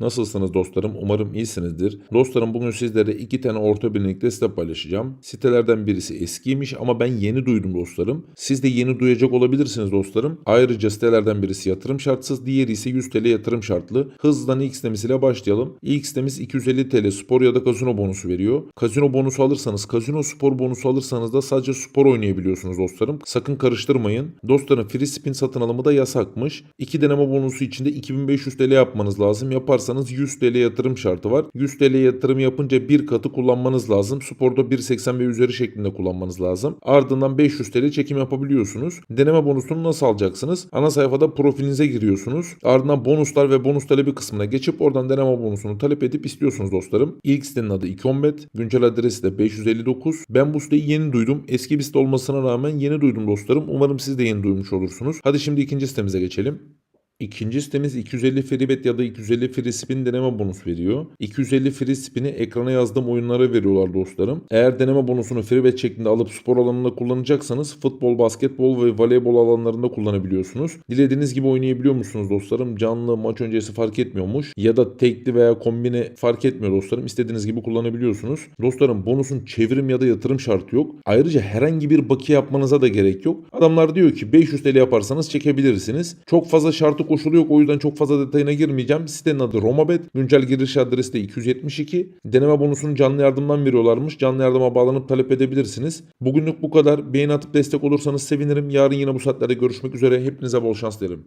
Nasılsınız dostlarım? Umarım iyisinizdir. Dostlarım bugün sizlere iki tane orta birlikte site paylaşacağım. Sitelerden birisi eskiymiş ama ben yeni duydum dostlarım. Siz de yeni duyacak olabilirsiniz dostlarım. Ayrıca sitelerden birisi yatırım şartsız, diğeri ise 100 TL yatırım şartlı. Hızlıdan ilk sitemiyle başlayalım. İlk sitemiz 250 TL spor ya da kazino bonusu veriyor. Kazino bonusu alırsanız, kazino spor bonusu alırsanız da sadece spor oynayabiliyorsunuz dostlarım. Sakın karıştırmayın. Dostlarım free spin satın alımı da yasakmış. İki deneme bonusu içinde 2500 TL yapmanız lazım. Yaparsanız 100 TL yatırım şartı var. 100 TL yatırım yapınca bir katı kullanmanız lazım. Sporda 1.80 ve üzeri şeklinde kullanmanız lazım. Ardından 500 TL çekim yapabiliyorsunuz. Deneme bonusunu nasıl alacaksınız? Ana sayfada profilinize giriyorsunuz. Ardından bonuslar ve bonus talebi kısmına geçip oradan deneme bonusunu talep edip istiyorsunuz dostlarım. İlk sitenin adı Ikombet. Güncel adresi de 559. Ben bu siteyi yeni duydum. Eski bir site olmasına rağmen yeni duydum dostlarım. Umarım siz de yeni duymuş olursunuz. Hadi şimdi ikinci sitemize geçelim. İkinci sitemiz 250 free bet ya da 250 free spin deneme bonus veriyor. 250 free spin'i ekrana yazdığım oyunlara veriyorlar dostlarım. Eğer deneme bonusunu free bet şeklinde alıp spor alanında kullanacaksanız futbol, basketbol ve voleybol alanlarında kullanabiliyorsunuz. Dilediğiniz gibi oynayabiliyor musunuz dostlarım? Canlı maç öncesi fark etmiyormuş. Ya da tekli veya kombine fark etmiyor dostlarım. İstediğiniz gibi kullanabiliyorsunuz. Dostlarım bonusun çevrim ya da yatırım şartı yok. Ayrıca herhangi bir bakiye yapmanıza da gerek yok. Adamlar diyor ki 500 TL yaparsanız çekebilirsiniz. Çok fazla şartı koşulu yok o yüzden çok fazla detayına girmeyeceğim. Sitenin adı Romabet. Güncel giriş adresi de 272. Deneme bonusunu canlı yardımdan veriyorlarmış. Canlı yardıma bağlanıp talep edebilirsiniz. Bugünlük bu kadar. Beğeni atıp destek olursanız sevinirim. Yarın yine bu saatlerde görüşmek üzere. Hepinize bol şans dilerim.